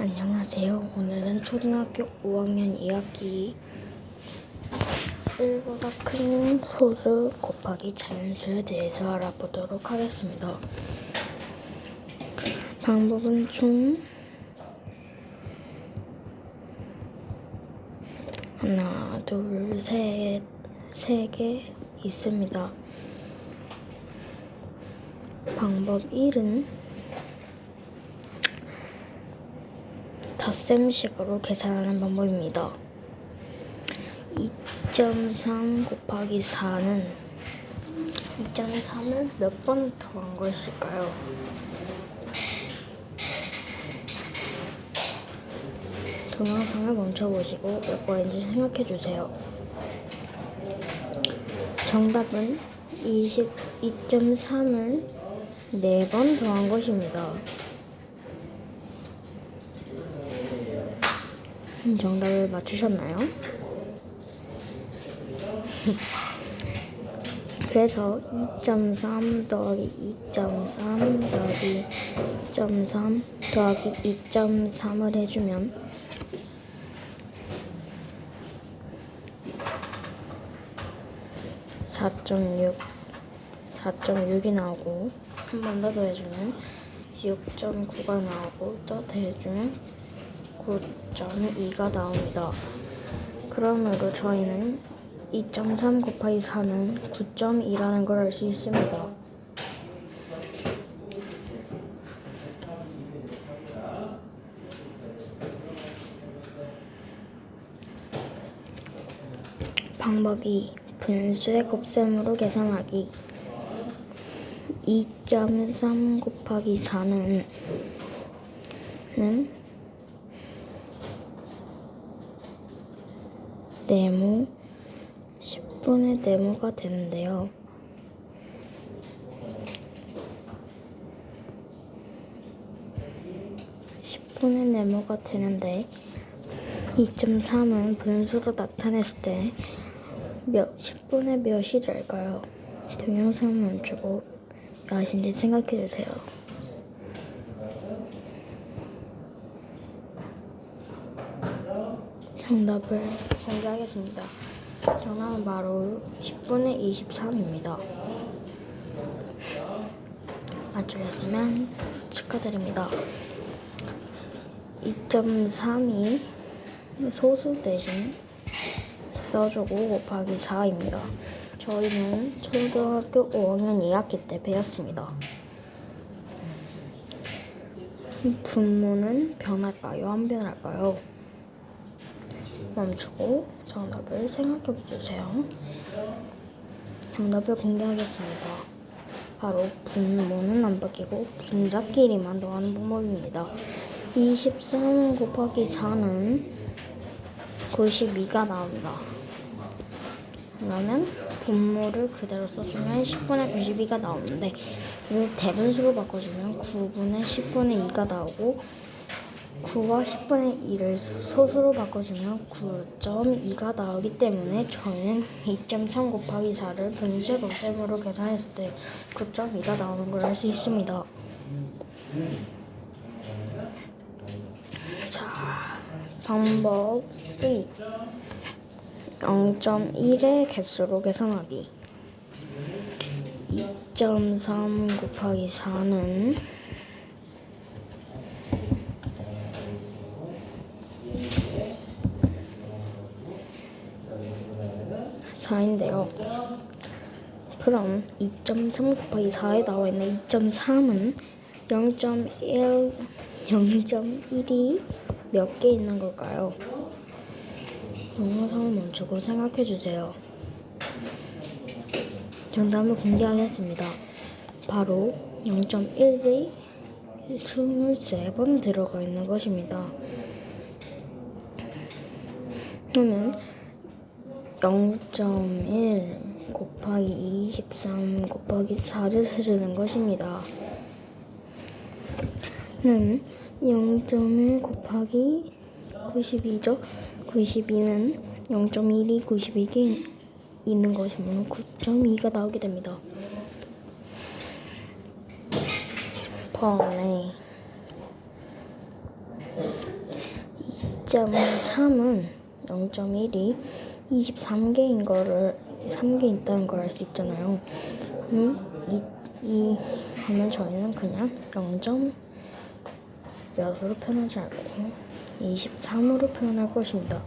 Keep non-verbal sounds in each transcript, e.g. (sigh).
안녕하세요. 오늘은 초등학교 5학년 2학기 1보다 큰 소수 곱하기 자연수에 대해서 알아보도록 하겠습니다. 방법은 총 하나, 둘, 셋, 세 개 있습니다. 방법 1은 덧셈식으로 계산하는 방법입니다. 2.3 곱하기 4는 2.3을 몇 번 더한 것일까요? 동영상을 멈춰보시고 몇 번인지 생각해 주세요. 정답은 22.3을 4번 더한 것입니다. 정답을 맞추셨나요? (laughs) 그래서 2.3 더하기 2.3 더하기 2.3 더하기 2.3을 해주면 4.6 4.6이 나오고 한 번 더 더해주면 6.9가 나오고 또 더해주면 9.2가 나옵니다. 그러므로 저희는 2.3 곱하기 4는 9.2라는 걸 알 수 있습니다. 방법 2. 분수의 곱셈으로 계산하기 2.3 곱하기 4는 는 네모 10분의 네모가 되는데요. (10분의 네모가 되는데) 2.3은 분수로 나타냈을 때 몇, 10분의 몇이 될까요? 동영상 멈추고 몇인지 생각해 주세요. 정답을 공개하겠습니다. 정답은 바로 10분의 23입니다. 맞추셨으면 축하드립니다. 2.3이 소수 대신 써주고 곱하기 4입니다. 저희는 초등학교 5학년 2학기 때 배웠습니다. 분모는 변할까요? 안 변할까요? 멈추고 정답을 생각해 주세요. 정답을 공개하겠습니다. 바로 분모는 안 바뀌고 분자끼리만 더하는 방법입니다. 23 곱하기 4는 92가 나옵니다. 그러면 분모를 그대로 써주면 10분의 92가 나오는데 이걸 대분수로 바꿔주면 9분의 10분의 2가 나오고 9와 10분의 2를 소수로 바꿔주면 9.2가 나오기 때문에 저희는 2.3 곱하기 4를 분수의 곱셈으로 계산했을 때 9.2가 나오는 걸 알 수 있습니다. 자, 방법 3. 0.1의 개수로 계산하기. 2.3 곱하기 4는 4인데요. 그럼 2.3 곱하기 4에 나와 있는 2.3은 0.1, 0.1이 몇 개 있는 걸까요? 동영상을 멈추고 생각해 주세요. 정답을 공개하겠습니다. 바로 0.1이 23번 들어가 있는 것입니다. 그러면 0.1 곱하기 23 곱하기 4를 해주는 것입니다. 는 0.1 곱하기 92죠. 92는 0.1이 92개 있는 것이면 9.2가 나오게 됩니다. 번에 2.3은 0.1이 23개인 거를 3개 있다는 걸 알 수 있잖아요. 음, 이, 이 그러면 저희는 그냥 0. 몇으로 표현하지 않고 23으로 표현할 것입니다.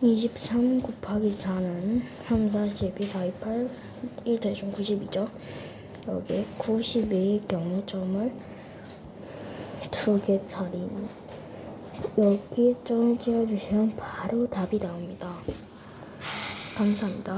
23 곱하기 4는 3, 4, 12, 4, 2, 8, 1 대중 90이죠. 여기에 90의 경점을 두 개 자리 여기에 점을 찍어주시면 바로 답이 나옵니다. 감사합니다.